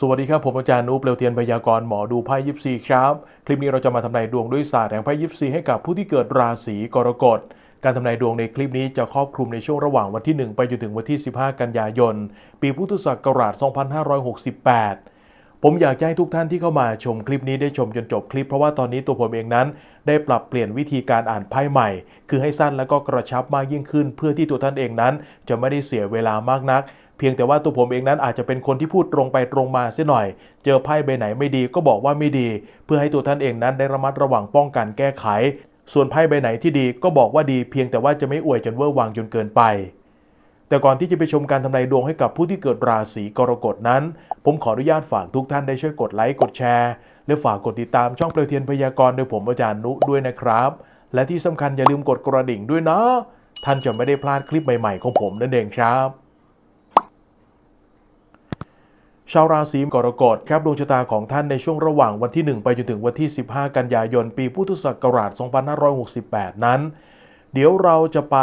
สวัสดีครับ ผมอาจารย์นุเปลวเทียนพยากรณ์หมอดูไพ่ยิปซีครับ คลิปนี้เราจะมาทำนายดวงด้วยศาสตร์แห่งไพ่ยิปซีให้กับผู้ที่เกิดราศีกรกฎ การทำนายดวงในคลิปนี้จะครอบคลุมในช่วงระหว่างวันที่ 1 ไปจนถึงวันที่ 15 กันยายน ปีพุทธศักราช 2568 ผมอยากจะให้ทุกท่านที่เข้ามาชมคลิปนี้ได้ชมจนจบคลิป เพราะว่าตอนนี้ตัวผมเองนั้น ได้ปรับเปลี่ยนวิธีการอ่านไพ่ใหม่ คือให้สั้นแล้วก็กระชับมากยิ่งขึ้น เพื่อที่ตัวท่านเองนั้น จะไม่ได้เสียเวลามากนัก เพียงแต่ว่าตัวผมเองนั้นอาจจะเป็นคนที่พูดตรงไปตรงมาเสียหน่อย เจอไพ่ใบไหนไม่ดีก็บอกว่าไม่ดี เพื่อให้ตัวท่านเองนั้นได้ระมัดระวังป้องกันแก้ไข ส่วนไพ่ใบไหนที่ดีก็บอกว่าดี เพียงแต่ว่าจะไม่อวยจนเวอร์วังจนเกินไป แต่ก่อนที่จะไปชมการทำนายดวงให้กับผู้ที่เกิดราศีกรกฎนั้น ผมขออนุญาตฝากทุกท่านได้ช่วยกดไลค์กดแชร์และฝากกดติดตามช่องเปลวเทียนพยากรณ์โดยผมอาจารย์นุด้วยนะครับ และที่สำคัญอย่าลืมกดกระดิ่งด้วยนะ ท่านจะไม่ได้พลาดคลิปใหม่ๆของผมนั่นเองครับชาวราศีกรกฎครับดวงชะตาของท่านในช่วงระหว่างวันที่ 1 ไปจนถึงวันที่ 15 กันยายน ปีพุทธศักราช 2568 นั้น เดี๋ยวเราจะไป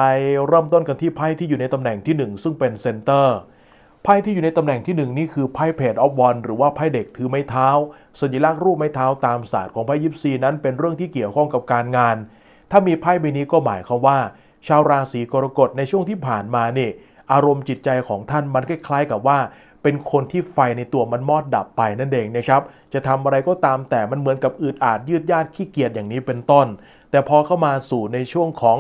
เริ่มต้นกันที่ไพ่ที่อยู่ในตำแหน่งที่ 1 ซึ่งเป็นเซนเตอร์ไพ่ที่อยู่ในตำแหน่งที่ 1 นี่คือไพ่เพจออฟวันหรือว่าไพ่เด็กถือไม้เท้า สัญลักษณ์รูปไม้เท้าตามศาสตร์ของไพ่ยิปซีนั้นเป็นเรื่องที่เกี่ยวข้องกับการงาน ถ้ามีไพ่ใบนี้ก็หมายความว่า ชาวราศีกรกฎในช่วงที่ผ่านมานี่อารมณ์จิตใจของท่านมันคล้ายๆกับว่า เป็นคนที่ไฟในตัวมันมอดดับไปนั่นเองนะครับจะทำอะไรก็ตามแต่มันเหมือนกับอืดอาดยืดยาดขี้เกียจอย่างนี้เป็นต้น แต่พอเข้ามาสู่ในช่วงของ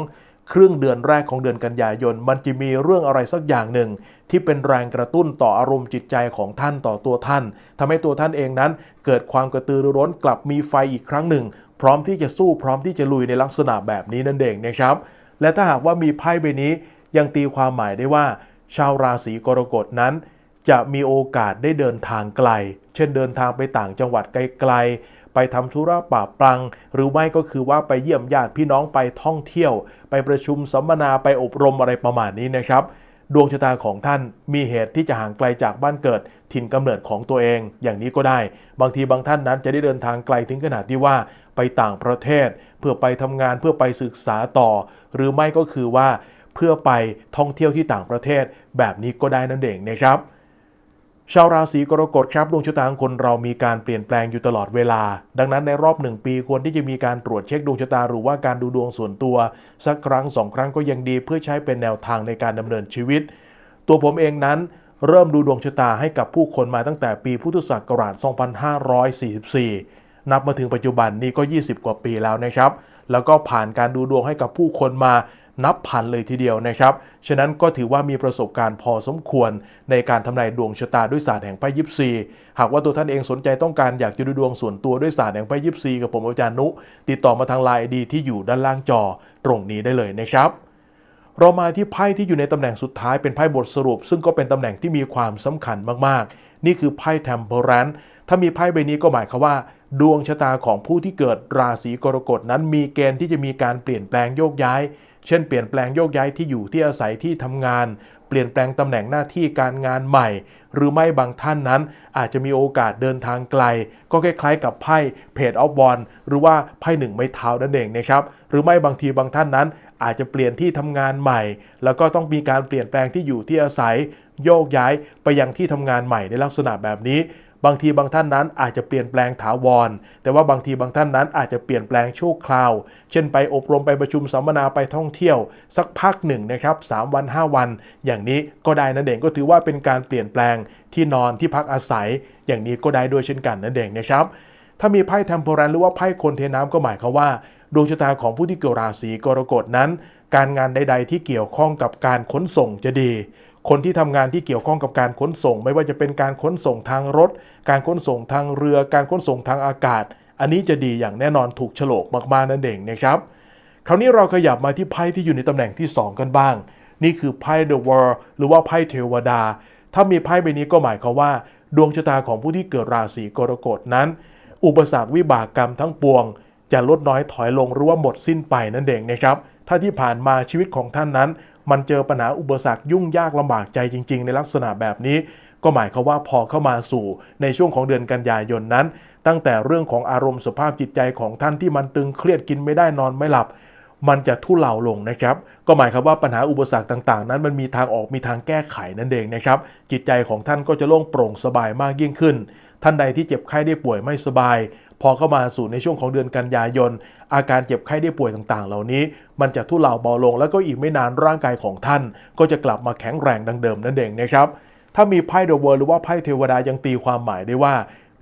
ครึ่งเดือนแรกของเดือนกันยายน มันจะมีเรื่องอะไรสักอย่างหนึ่ง ที่เป็นแรงกระตุ้นต่ออารมณ์จิตใจของท่านต่อตัวท่านทำให้ตัวท่านเองนั้น เกิดความกระตือรือร้นกลับมีไฟอีกครั้งหนึ่ง พร้อมที่จะสู้พร้อมที่จะลุยในลักษณะแบบนี้นั่นเองนะครับ และถ้าหากว่ามีไพ่ใบนี้ยังตีความหมายได้ว่า ชาวราศีกรกฎนั้น จะมีโอกาสได้เดินทางไกล เช่นเดินทางไปต่างจังหวัดไกลๆ ไปทำธุระป่าปลัง หรือไม่ก็คือว่าไปเยี่ยมญาติพี่น้องไปท่องเที่ยว ไปประชุมสัมมนาไปอบรมอะไรประมาณนี้นะครับ ดวงชะตาของท่านมีเหตุที่จะห่างไกลจากบ้านเกิด ถิ่นกำเนิดของตัวเอง อย่างนี้ก็ได้ บางทีบางท่านนั้นจะได้เดินทางไกลถึงขนาดที่ว่าไปต่างประเทศ เพื่อไปทำงานเพื่อไปศึกษาต่อ หรือไม่ก็คือว่าเพื่อไปท่องเที่ยวที่ต่างประเทศ แบบนี้ก็ได้นั่นเองนะครับ ชาวราศีกรกฎครับดวงชะตาของคนเรามีการเปลี่ยนแปลงอยู่ตลอดเวลา ดังนั้นในรอบหนึ่งปีควรที่จะมีการตรวจเช็คดวงชะตาหรือว่าการดูดวงส่วนตัว สักครั้งสองครั้งก็ยังดีเพื่อใช้เป็นแนวทางในการดำเนินชีวิต ตัวผมเองนั้นเริ่มดูดวงชะตาให้กับผู้คนมาตั้งแต่ปีพุทธศักราช 2544 นับมาถึงปัจจุบันนี้ก็ 20 กว่าปีแล้วนะครับ แล้วก็ผ่านการดูดวงให้กับผู้คนมา นับพันเลยทีเดียวนะครับ ฉะนั้นก็ถือว่ามีประสบการณ์พอสมควรในการทำนายดวงชะตาด้วยศาสตร์แห่งไพ่ยิปซีหากว่าตัวท่านเองสนใจต้องการอยากจะดูดวงส่วนตัวด้วยศาสตร์แห่งไพ่ยิปซีกับผมอาจารย์นุ ติดต่อมาทางไลน์ดีที่อยู่ด้านล่างจอตรงนี้ได้เลยนะครับเรามาที่ไพ่ที่อยู่ในตำแหน่งสุดท้ายเป็นไพ่บทสรุป ซึ่งก็เป็นตำแหน่งที่มีความสำคัญมากๆ นี่คือไพ่แทมเพอรันถ้ามีไพ่ใบนี้ก็หมายความว่า ดวงชะตาของผู้ที่เกิดราศีกรกฎนั้นมีเกณฑ์ที่จะมีการเปลี่ยนแปลงโยกย้าย เช่นเปลี่ยนแปลงโยกย้ายที่อยู่ที่อาศัยที่ทำงาน เปลี่ยนแปลงตำแหน่งหน้าที่การงานใหม่ หรือไม่บางท่านนั้น อาจจะมีโอกาสเดินทางไกล ก็คล้ายๆกับไพ่เพจออฟบอลหรือว่าไพ่หนึ่งไม้เท้านั่นเองนะครับหรือไม่บางทีบางท่านนั้น อาจจะเปลี่ยนที่ทำงานใหม่ แล้วก็ต้องมีการเปลี่ยนแปลงที่อยู่ที่อาศัย โยกย้ายไปยังที่ทำงานใหม่ในลักษณะแบบนี้ บางทีบางท่านนั้นอาจจะเปลี่ยนแปลงถาวร แต่ว่าบางทีบางท่านนั้นอาจจะเปลี่ยนแปลงชั่วคราว เช่นไปอบรมไปประชุมสัมมนาไปท่องเที่ยว สักพักหนึ่งนะครับ3วัน 5 วัน อย่างนี้ก็ได้นั่นเองก็ถือว่าเป็นการเปลี่ยนแปลงที่นอนที่พักอาศัย อย่างนี้ก็ได้ด้วยเช่นกันนั่นเองนะครับถ้ามีไพ่เทมโพรันหรือว่าไพ่คนเทน้ำก็หมายความว่าดวงชะตาของผู้ที่เกิดราศีกรกฎนั้น การงานใด ๆ ที่เกี่ยวข้องกับการขนส่งจะดี คนที่ทำงานที่เกี่ยวข้องกับการขนส่ง ไม่ว่าจะเป็นการขนส่งทางรถ การขนส่งทางเรือ การขนส่งทางอากาศ อันนี้จะดีอย่างแน่นอนถูกฉลกมากๆนั่นเองนะครับ คราวนี้เราขยับมาที่ไพ่ที่อยู่ในตำแหน่งที่ 2 กันบ้าง นี่คือไพ่ The World หรือว่าไพ่เทวดา ถ้ามีไพ่ใบนี้ก็หมายความว่า ดวงชะตาของผู้ที่เกิดราศีกรกฎนั้น อุปสรรควิบากกรรมทั้งปวง จะลดน้อยถอยลงหรือว่าหมดสิ้นไปนั่นเองนะครับถ้าที่ผ่านมาชีวิตของท่านนั้น มันเจอปัญหาอุปสรรคยุ่งยากลำบากใจจริง ๆ ในลักษณะแบบนี้ ก็หมายความว่าพอเข้ามาสู่ในช่วงของเดือนกันยายนนั้น ตั้งแต่เรื่องของอารมณ์สภาพจิตใจของท่านที่มันตึงเครียดกินไม่ได้นอนไม่หลับ มันจะทุเลาลงนะครับ ก็หมายความว่าปัญหาอุปสรรคต่างๆ นั้นมันมีทางออกมีทางแก้ไขนั่นเองนะครับจิตใจของท่านก็จะโล่งโปร่งสบายมากยิ่งขึ้น ท่านใดที่เจ็บไข้ได้ป่วยไม่สบาย พอเข้ามาสู่ในช่วงของเดือนกันยายน อาการเจ็บไข้ได้ป่วยต่างๆ เหล่านี้ มันจะทุเลาเบาลง แล้วก็อีกไม่นานร่างกายของท่าน ก็จะกลับมาแข็งแรงดังเดิมนั่นเองนะครับ ถ้ามีไพ่เดอะเวิร์หรือว่าไพ่เทวดายังตีความหมายได้ว่า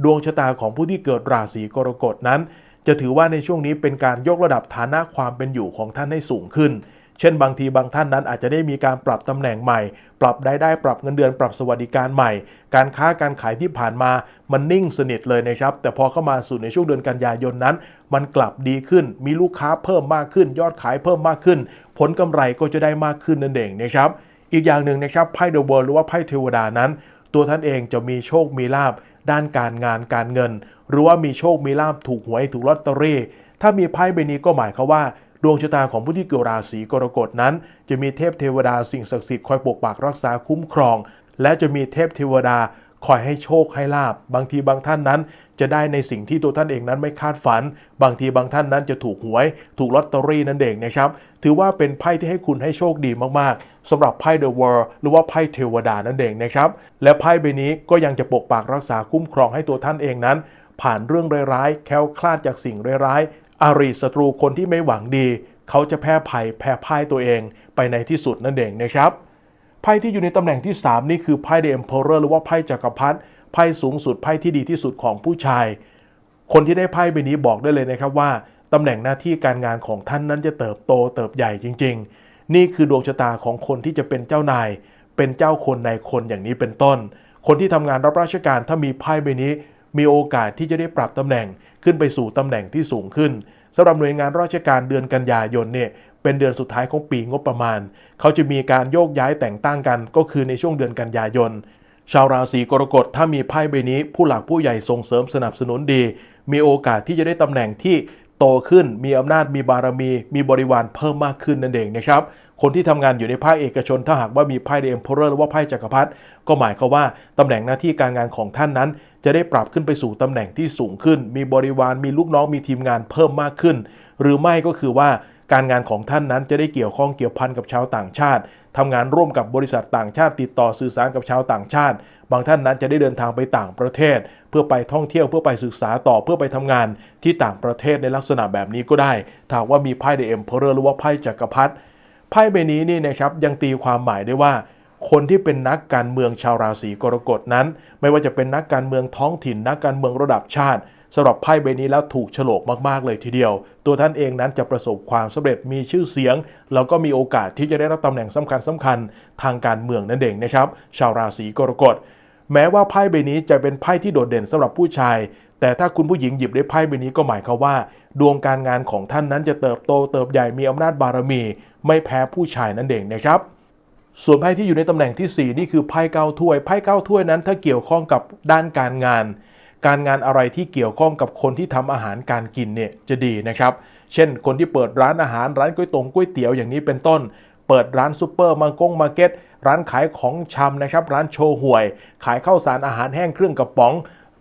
ดวงชะตาของผู้ที่เกิดราศีกรกฎนั้น จะถือว่าในช่วงนี้เป็นการยกระดับฐานะความเป็นอยู่ของท่านให้สูงขึ้น เช่นบางทีบางท่านนั้นอาจจะได้มีการปรับตำแหน่งใหม่ ปรับรายได้ปรับเงินเดือนปรับสวัสดิการใหม่ การค้าการขายที่ผ่านมามันนิ่งสนิทเลยนะครับ แต่พอเข้ามาสู่ในช่วงเดือนกันยายนนั้น มันกลับดีขึ้น มีลูกค้าเพิ่มมากขึ้น ยอดขายเพิ่มมากขึ้น ผลกำไรก็จะได้มากขึ้นนั่นเองนะครับ อีกอย่างหนึ่งนะครับไพ่เดอะเวิร์หรือว่าไพ่เทวดานั้น ตัวท่านเองจะมีโชคมีลาบด้านการงานการเงิน หรือว่ามีโชคมีลาบถูกหวยถูกลอตเตอรี่ถ้ามีไพ่ใบนี้ก็หมายความว่า ดวงชะตาของผู้ที่เกิดราศีกรกฎนั้น จะมีเทพเทวดาสิ่งศักดิ์สิทธิ์คอยปกปักรักษาคุ้มครอง และจะมีเทพเทวดาคอยให้โชคให้ลาบบางทีบางท่านนั้น จะได้ในสิ่งที่ตัวท่านเองนั้นไม่คาดฝัน บางทีบางท่านนั้นจะถูกหวย ถูกลอตเตอรี่นั่นเองนะครับ ถือว่าเป็นไพ่ที่ให้คุณให้โชคดีมากๆสำหรับไพ่ The World หรือว่าไพ่เทวดานั่นเองนะครับ และไพ่ใบนี้ก็ยังจะปกปักรักษาคุ้มครองให้ตัวท่านเองนั้น ผ่านเรื่องร้ายๆ แค้วคลาดจากสิ่งร้ายๆ อาริศัตรูคนที่ไม่หวังดี เขาจะแพ้ภัยแพ้พ่ายตัวเองไปในที่สุดนั่นเองนะครับไพ่ที่อยู่ในตำแหน่งที่ 3 นี่คือไพ่เดมเพอเรอร์หรือว่าไพ่จักรพรรดิไพ่สูงสุดไพ่ที่ดีที่สุดของผู้ชาย คนที่ได้ไพ่ใบนี้บอกได้เลยนะครับว่าตำแหน่งหน้าที่การงานของท่านนั้นจะเติบโตเติบใหญ่จริง ๆ นี่คือดวงชะตาของคนที่จะเป็นเจ้านาย เป็นเจ้าคนในคนอย่างนี้เป็นต้น คนที่ทำงานรับราชการถ้ามีไพ่ใบนี้ มีโอกาสที่จะได้ปรับตำแหน่ง ขึ้นไปสู่ตำแหน่งที่สูงขึ้นสำหรับหน่วยงานราชการเดือนกันยายนเนี่ยเป็นเดือนสุดท้ายของปีงบประมาณ เขาจะมีการโยกย้ายแต่งตั้งกันก็คือในช่วงเดือนกันยายน ชาวราศีกรกฎถ้ามีไพ่ใบนี้ ผู้หลักผู้ใหญ่ส่งเสริมสนับสนุนดี มีโอกาสที่จะได้ตำแหน่งที่โตขึ้นมีอำนาจมีบารมี มีบริวารเพิ่มมากขึ้นนั่นเองนะครับ คนที่ทำงานอยู่ในภาคเอกชน ถ้าหากว่ามีไพ่เดมเพอเรอร์หรือว่าไพ่จักรพรรดิก็หมายความว่าตำแหน่งหน้าที่การงานของท่านนั้น จะได้ปรับขึ้นไปสู่ตำแหน่งที่สูงขึ้น มีบริวารมีลูกน้องมีทีมงานเพิ่มมากขึ้น หรือไม่ก็คือว่าการงานของท่านนั้นจะได้เกี่ยวข้องเกี่ยวพันกับชาวต่างชาติทำงานร่วมกับบริษัทต่างชาติติดต่อสื่อสารกับชาวต่างชาติ บางท่านนั้นจะได้เดินทางไปต่างประเทศ เพื่อไปท่องเที่ยวเพื่อไปศึกษาต่อเพื่อไปทำงานที่ต่างประเทศในลักษณะแบบนี้ก็ได้ถ้าว่ามีไพ่เดอะเอ็มเพอเรอร์หรือว่าไพ่จักรพรรดิ ไพ่ใบนี้นี่นะครับยังตีความหมายได้ว่า คนที่เป็นนักการเมืองชาวราศีกรกฎนั้น ไม่ว่าจะเป็นนักการเมืองท้องถิ่น นักการเมืองระดับชาติสำหรับไพ่ใบนี้แล้วถูกฉลกมากๆเลยทีเดียว ตัวท่านเองนั้นจะประสบความสำเร็จมีชื่อเสียง แล้วก็มีโอกาสที่จะได้รับตำแหน่งสำคัญสำคัญทางการเมืองนั่นเองนะครับ ชาวราศีกรกฎ แม้ว่าไพ่ใบนี้จะเป็นไพ่ที่โดดเด่นสำหรับผู้ชาย แต่ถ้าคุณผู้หญิงหยิบได้ไพ่ใบนี้ก็หมายความว่า ดวงการงานของท่านนั้นจะเติบโตเติบใหญ่มีอำนาจบารมี ไม่แพ้ผู้ชายนั่นเองนะครับส่วนไพ่ที่อยู่ในตำแหน่งที่ 4 นี่คือไพ่เก้าถ้วยไพ่เก้าถ้วยนั้นถ้าเกี่ยวข้องกับด้านการงาน การงานอะไรที่เกี่ยวข้องกับคนที่ทำอาหารการกินเนี่ยจะดีนะครับ เช่น คนที่เปิดร้านอาหารร้านก๋วยตงก๋วยเตี๋ยวอย่างนี้เป็นต้น เปิดร้านซูเปอร์มาร์กงมาร์เก็ตร้านขายของชำนะครับ ร้านโชว์หวย ขายข้าวสารอาหารแห้งเครื่องกระป๋อง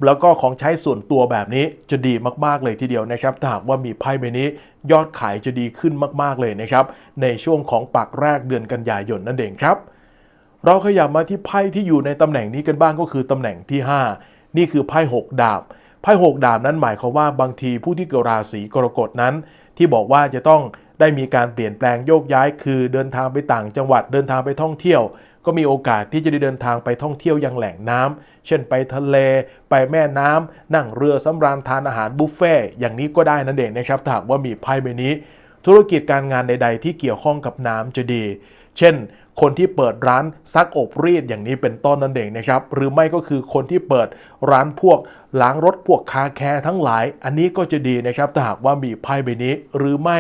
แล้วก็ของใช้ส่วนตัวแบบนี้จะดีมากๆเลยทีเดียวนะครับ ถ้าหากว่ามีไพ่ใบนี้ยอดขายจะดีขึ้นมากๆเลยนะครับ ในช่วงของปักแรกเดือนกันยายนนั่นเองครับ เราขยับมาที่ไพ่ที่อยู่ในตำแหน่งนี้กันบ้างก็คือตำแหน่งที่ 5 นี่คือไพ่6ดาบไพ่6ดาบนั้นหมายความว่าบางทีผู้ที่เกิดราศีกรกฎนั้น ที่บอกว่าจะต้อง ได้มีการเปลี่ยนแปลงโยกย้ายคือเดินทางไปต่างจังหวัดเดินทางไปท่องเที่ยว ก็มีโอกาสที่จะได้เดินทางไปท่องเที่ยวยังแหล่งน้ำเช่นไปทะเล ไปแม่น้ำนั่งเรือสำราญทานอาหารบุฟเฟ่ต์อย่างนี้ก็ได้นั่นเองนะครับถ้าหากว่ามีไพ่ใบนี้ ธุรกิจการงานใด ๆ ที่เกี่ยวข้องกับน้ำจะดี เช่นคนที่เปิดร้านซักอบรีดอย่างนี้เป็นต้นนั่นเองนะครับ หรือไม่ก็คือคนที่เปิดร้านพวกล้างรถพวกคาแคร์ทั้งหลาย อันนี้ก็จะดีนะครับถ้าหากว่ามีไพ่ใบนี้ หรือไม่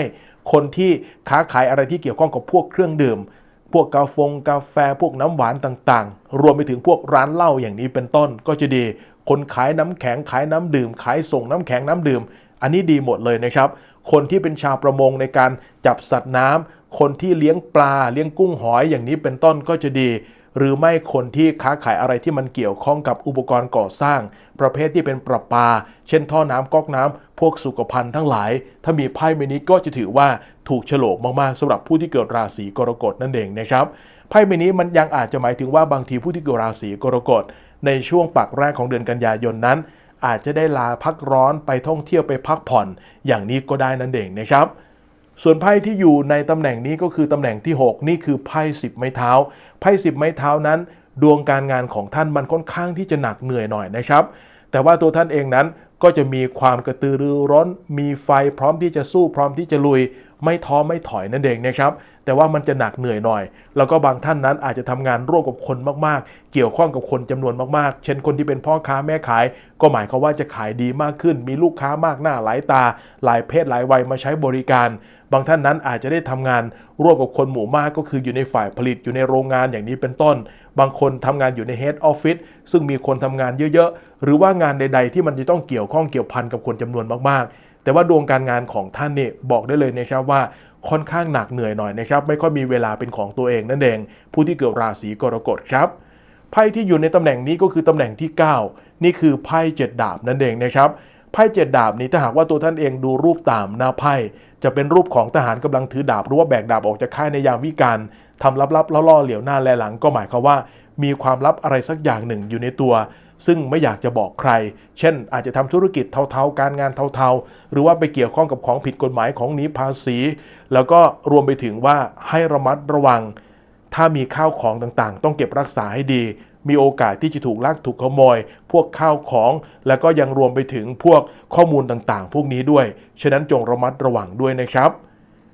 คนที่ค้าขายอะไรที่เกี่ยวข้องกับพวกเครื่องดื่ม พวกกาฟงกาแฟพวกน้ำหวานต่างๆ รวมไปถึงพวกร้านเหล้าอย่างนี้เป็นต้นก็จะดี คนขายน้ำแข็งขายน้ำดื่ม ขายส่งน้ำแข็งน้ำดื่ม อันนี้ดีหมดเลยนะครับ คนที่เป็นชาวประมงในการจับสัตว์น้ำคนที่เลี้ยงปลาเลี้ยงกุ้งหอยอย่างนี้เป็นต้นก็จะดี หรือไม่คนที่ค้าขายอะไรที่มันเกี่ยวข้องกับอุปกรณ์ก่อสร้าง ประเภทที่เป็นประปา เช่นท่อน้ำก๊อกน้ำพวกสุขภัณฑ์ทั้งหลาย ถ้ามีไพ่ใบนี้ก็จะถือว่าถูกโฉลกมากๆสำหรับผู้ที่เกิดราศีกรกฎนั่นเองนะครับไพ่ใบนี้มันยังอาจจะหมายถึงว่าบางทีผู้ที่เกิดราศีกรกฎในช่วงปักแรกของเดือนกันยายนนั้น อาจจะได้ลาพักร้อนไปท่องเที่ยวไปพักผ่อน อย่างนี้ก็ได้นั่นเองนะครับ ส่วนไพ่ที่อยู่ในตำแหน่งนี้ก็คือตำแหน่งที่ 6 นี่คือไพ่สิบไม้เท้า ไพ่สิบไม้เท้านั้น ดวงการงานของท่านมันค่อนข้างที่จะหนักเหนื่อยหน่อยนะครับ แต่ว่าตัวท่านเองนั้นก็จะมีความกระตือรือร้นมีไฟพร้อมที่จะสู้พร้อมที่จะลุย ไม่ท้อไม่ถอยนั่นเองนะครับ แต่ว่ามันจะหนักเหนื่อยหน่อย แล้วก็บางท่านนั้นอาจจะทำงานร่วมกับคนมากๆ เกี่ยวข้องกับคนจำนวนมากๆ เช่นคนที่เป็นพ่อค้าแม่ขาย ก็หมายความว่าจะขายดีมากขึ้น มีลูกค้ามากหน้าหลายตา หลายเพศหลายวัยมาใช้บริการ บางท่านนั้นอาจจะได้ทำงานร่วมกับคนหมู่มากก็คืออยู่ในฝ่ายผลิตอยู่ในโรงงานอย่างนี้เป็นต้น บางคนทำงานอยู่ใน Head Office ซึ่งมีคนทำงานเยอะๆ หรือว่างานใด ๆ ที่มันจะต้องเกี่ยวข้องเกี่ยวพันกับคนจำนวนมากๆ แต่ว่าดวงการงานของท่านเนี่ยบอกได้เลยนะครับว่าค่อนข้างหนักเหนื่อยหน่อยนะครับ ไม่ค่อยมีเวลาเป็นของตัวเองนั่นเอง ผู้ที่เกิดราศีกรกฎครับไพ่ที่อยู่ในตำแหน่งนี้ก็คือตำแหน่งที่ 9 นี่คือไพ่เจ็ดดาบนั่นเองนะครับไพ่เจ็ดดาบนี้ถ้าหากว่าตัวท่านเองดูรูปตามหน้าไพ่ จะเป็นรูปของทหารกำลังถือดาบหรือว่าแบกดาบออกจากค่ายในยามวิกาลทำลับๆล่อๆเหลียวหน้าแลหลังก็หมายความว่า มีความลับอะไรสักอย่างหนึ่งอยู่ในตัว ซึ่งไม่อยากจะบอกใคร เช่น อาจจะทำธุรกิจเทาๆ การงานเทาๆ หรือว่าไปเกี่ยวข้องกับของผิดกฎหมายของหนีภาษี แล้วก็รวมไปถึงว่าให้ระมัดระวัง ถ้ามีข้าวของต่างๆ ต้องเก็บรักษาให้ดี มีโอกาสที่จะถูกลักถูกขโมย พวกข้าวของ แล้วก็ยังรวมไปถึงพวกข้อมูลต่างๆ พวกนี้ด้วย ฉะนั้นจงระมัดระวังด้วยนะครับ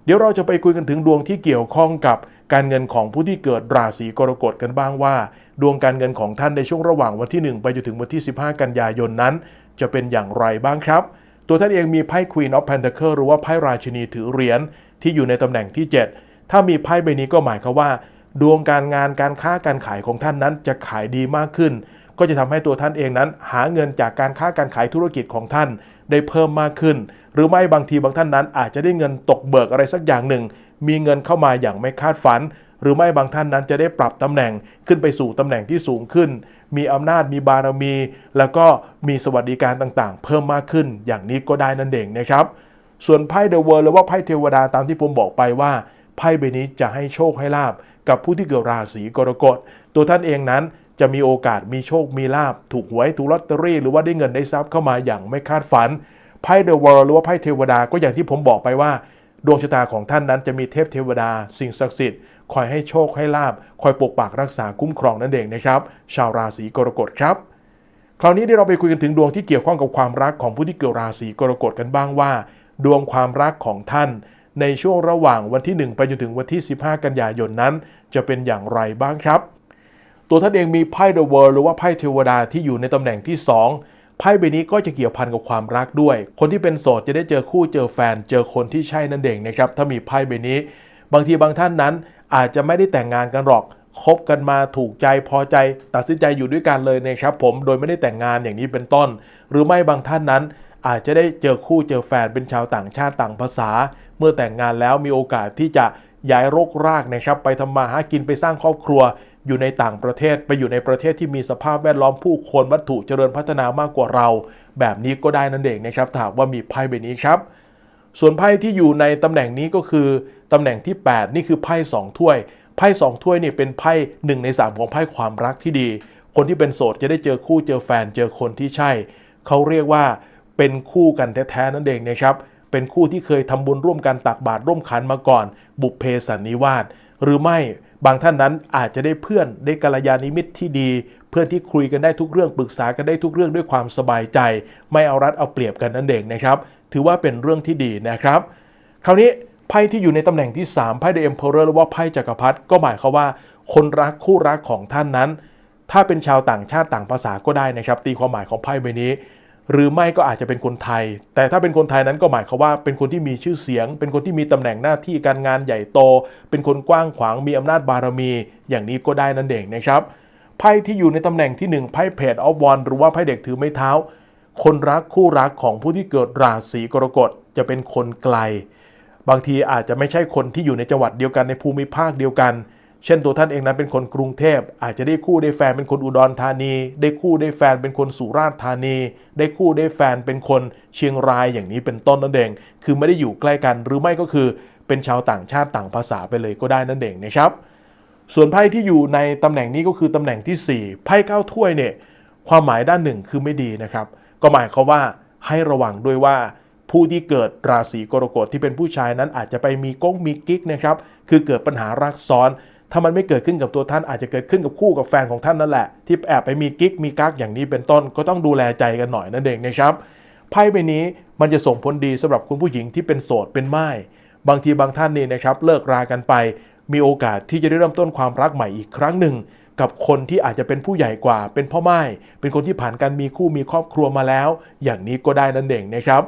เดี๋ยวเราจะไปคุยกันถึงดวงที่เกี่ยวข้องกับการเงินของผู้ที่เกิดราศีกรกฎกันบ้างว่า ดวงการเงินของท่านในช่วงระหว่างวันที่ 1 ไปจนถึงวันที่ 15 กันยายนนั้น จะเป็นอย่างไรบ้างครับ ตัวท่านเองมีไพ่ Queen of Pentacle หรือว่าไพ่ราชินีถือเหรียญที่อยู่ในตำแหน่งที่ 7 ถ้ามีไพ่ใบนี้ก็หมายความว่า ดวงการงานการค้าการขายของท่านนั้นจะขายดีมากขึ้น ก็จะทำให้ตัวท่านเองนั้น หาเงินจากการค้าการขายธุรกิจของท่านได้เพิ่มมากขึ้น หรือไม่บางทีบางท่านนั้นอาจจะได้เงินตกเบิกอะไรสักอย่างหนึ่ง มีเงินเข้ามาอย่างไม่คาดฝัน หรือไม่บางท่านนั้นจะได้ปรับตำแหน่งขึ้นไปสู่ตำแหน่งที่สูงขึ้น มีอำนาจมีบารมี แล้วก็มีสวัสดิการต่างๆ เพิ่มมากขึ้น อย่างนี้ก็ได้นั่นเองนะครับส่วนไพ่เดอะเวิร์หรือว่าไพ่เทวดาตามที่ผมบอกไปว่าไพ่ใบนี้จะให้โชคให้ลาบ กับผู้ที่เกิดราศีกรกฎ ตัวท่านเองนั้นจะมีโอกาสมีโชคมีลาบ ถูกหวยถูกลอตเตอรี่ หรือว่าได้เงินได้ทรัพย์เข้ามาอย่างไม่คาดฝันไพ่เดอะเวิร์หรือว่าไพ่เทวดาก็อย่างที่ผมบอกไปว่า ดวงชะตาของท่านนั้นจะมีเทพเทวดา สิ่งศักดิ์สิทธิ์คอยให้โชคให้ลาบ คอยปกปักรักษาคุ้มครองนั่นเองนะครับ ชาวราศีกรกฎครับ คราวนี้เดี๋ยวเราไปคุยกันถึงดวงที่เกี่ยวข้องกับความรักของผู้ที่เกิดราศีกรกฎกันบ้างว่า ดวงความรักของท่าน ในช่วงระหว่างวันที่ 1 ไปจนถึงวันที่ 15 กันยายนนั้น จะเป็นอย่างไรบ้างครับ ตัวท่านเองมีไพ่เดอะเวิร์หรือว่าไพ่เทวดาที่อยู่ในตำแหน่งที่ 2 ไพ่ใบนี้ก็จะเกี่ยวพันกับความรักด้วย คนที่เป็นโสดจะได้เจอคู่เจอแฟน เจอคนที่ใช่นั่นเองนะครับถ้ามีไพ่ใบนี้ บางทีบางท่านนั้นอาจจะไม่ได้แต่งงานกันหรอกคบกันมาถูกใจพอใจตัดสินใจอยู่ด้วยกันเลยนะครับผมโดยไม่ได้แต่งงานอย่างนี้เป็นต้น หรือไม่บางท่านนั้น อาจจะได้เจอคู่เจอแฟนเป็นชาวต่างชาติต่างภาษา เมื่อแต่งงานแล้วมีโอกาสที่จะย้ายรกรากนะครับ ไปทำมาหากินไปสร้างครอบครัว อยู่ในต่างประเทศไปอยู่ในประเทศที่มีสภาพแวดล้อมผู้คนวัตถุเจริญพัฒนามากกว่าเรา แบบนี้ก็ได้นั่นเองนะครับถ้าหากว่ามีไพ่ใบนี้ครับ ส่วนไพ่ที่อยู่ในตำแหน่งนี้ก็คือตำแหน่งที่ 8 นี่คือไพ่สองถ้วยไพ่สองถ้วยนี่เป็นไพ่หนึ่งในสามของไพ่ความรักที่ดี คนที่เป็นโสดจะได้เจอคู่เจอแฟนเจอคนที่ใช่ เขาเรียกว่าเป็นคู่กันแท้ๆนั่นเองนะครับ เป็นคู่ที่เคยทำบุญร่วมกันตักบาตรร่วมขันมาก่อน บุพเพสันนิวาสหรือไม่บางท่านนั้นอาจจะได้เพื่อนได้กัลยาณมิตรที่ดี เพื่อนที่คุยกันได้ทุกเรื่องปรึกษากันได้ทุกเรื่องด้วยความสบายใจ ไม่เอารัดเอาเปรียบกันนั่นเองนะครับ ถือว่าเป็นเรื่องที่ดีนะครับ คราวนี้ไพ่ที่อยู่ในตำแหน่งที่ 3ไพ่ The Emperor หรือว่าไพ่จักรพรรดิก็หมายความว่า คนรักคู่รักของท่านนั้น ถ้าเป็นชาวต่างชาติต่างภาษาก็ได้นะครับ ตีความหมายของไพ่ใบนี้ หรือไม่ก็อาจจะเป็นคนไทย แต่ถ้าเป็นคนไทยนั้นก็หมายความว่าเป็นคนที่มีชื่อเสียง เป็นคนที่มีตำแหน่งหน้าที่การงานใหญ่โต เป็นคนกว้างขวางมีอำนาจบารมี อย่างนี้ก็ได้นั่นเองนะครับไพ่ที่อยู่ในตำแหน่งที่1ไพ่เพจออฟวอนหรือว่าไพ่เด็กถือไม้เท้า คนรักคู่รักของผู้ที่เกิดราศีกรกฎจะเป็นคนไกล บางทีอาจจะไม่ใช่คนที่อยู่ในจังหวัดเดียวกันในภูมิภาคเดียวกัน เช่นตัวท่านเองนั้นเป็นคนกรุงเทพ อาจจะได้คู่ได้แฟนเป็นคนอุดรธานี ได้คู่ได้แฟนเป็นคนสุราษฎร์ธานี ได้คู่ได้แฟนเป็นคนเชียงรายอย่างนี้เป็นต้นนั่นเอง คือไม่ได้อยู่ใกล้กันหรือไม่ก็คือเป็นชาวต่างชาติต่างภาษาไปเลยก็ได้นั่นเองนะครับ ส่วนไพ่ที่อยู่ในตำแหน่งนี้ก็คือตำแหน่งที่ 4 ไพ่เก้าถ้วยเนี่ยความหมายด้านหนึ่งคือไม่ดีนะครับ ก็หมายความว่าให้ระวังด้วยว่าผู้ที่เกิดราศีกรกฎที่เป็นผู้ชายนั้นอาจจะไปมีก้งมีกิ๊กนะครับ คือเกิดปัญหารักซ้อน ถ้ามันไม่เกิดขึ้นกับตัวท่านอาจจะเกิดขึ้นกับคู่กับแฟนของท่านนั่นแหละ ที่แอบไปมีกิ๊กมีกักอย่างนี้เป็นต้นก็ต้องดูแลใจกันหน่อยนั่นเองนะครับไพ่ใบนี้มันจะส่งผลดีสำหรับคุณผู้หญิงที่เป็นโสดเป็นไม้บางทีบางท่านนี่นะครับเลิกรากันไป มีโอกาสที่จะได้เริ่มต้นความรักใหม่อีกครั้งหนึ่งกับคนที่อาจจะเป็นผู้ใหญ่กว่า เป็นพ่อไม้เป็นคนที่ผ่านการมีคู่มีครอบครัวมาแล้ว อย่างนี้ก็ได้นั่นเองนะครับ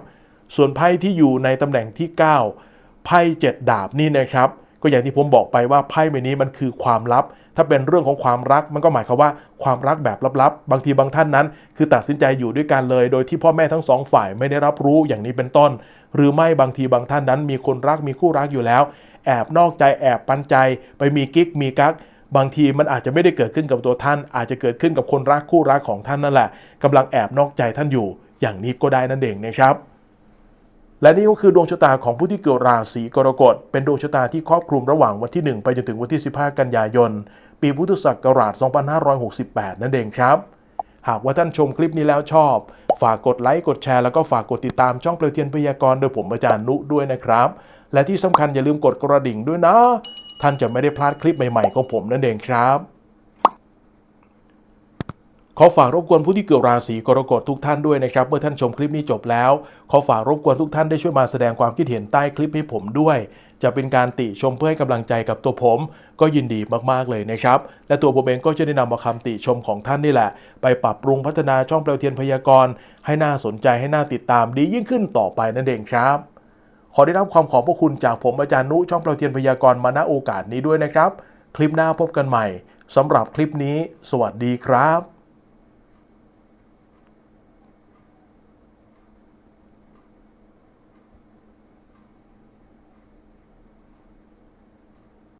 ส่วนไพ่ที่อยู่ในตำแหน่งที่ 9 ไพ่เจ็ดดาบนี่นะครับ ก็อย่างที่ผมบอกไปว่าไพ่ใบนี้มันคือความลับ ถ้าเป็นเรื่องของความรักมันก็หมายความว่าความรักแบบลับๆ บางทีบางท่านนั้น คือตัดสินใจอยู่ด้วยกันเลย โดยที่พ่อแม่ทั้งสองฝ่ายไม่ได้รับรู้อย่างนี้เป็นต้น หรือไม่บางทีบางท่านนั้น มีคนรักมีคู่รักอยู่แล้ว แอบนอกใจแอบปันใจ ไปมีกิ๊กมีกักบางทีมันอาจจะไม่ได้เกิดขึ้นกับตัวท่าน อาจจะเกิดขึ้นกับคนรักคู่รักของท่านนั่นแหละกำลังแอบนอกใจท่านอยู่ อย่างนี้ก็ได้นั่นเองนะครับ และนี่ก็คือดวงชะตาของผู้ที่เกิดราศีกรกฎ เป็นดวงชะตาที่ครอบคลุมระหว่างวันที่ 1 ไปจนถึงวันที่ 15 กันยายน ปีพุทธศักราช 2568 นั่นเองครับ หากว่าท่านชมคลิปนี้แล้วชอบ ฝากกดไลค์ กดแชร์ แล้วก็ฝากกดติดตามช่องเปลวเทียนพยากรณ์โดยผมอาจารย์นุด้วยนะครับ และที่สำคัญอย่าลืมกดกระดิ่งด้วยนะ ท่านจะไม่ได้พลาดคลิปใหม่ๆของผมนั่นเองครับ ขอฝากรบกวนผู้ที่เกิดราศีกรกฎทุกท่านด้วยนะครับ เมื่อท่านชมคลิปนี้จบแล้ว ขอฝากรบกวนทุกท่านได้ช่วยมาแสดงความคิดเห็นใต้คลิปให้ผมด้วย จะเป็นการติชมเพื่อให้กำลังใจกับตัวผม ก็ยินดีมากๆเลยนะครับ และตัวผมเองก็จะได้นำาคำติชมของท่านนี่แหละ ไปปรับปรุงพัฒนาช่องเปลวเทียนพยากรณ์ให้น่าสนใจให้น่าติดตามดียิ่งขึ้นต่อไปนั่นเองครับขอได้รับความขอบพระคุณจากผมอาจารย์นุช่องเปลวเทียนพยากรณ์มาณโอกาสนี้ด้วยนะครับ คลิปหน้าพบกันใหม่สำหรับคลิปนี้ สวัสดีครับ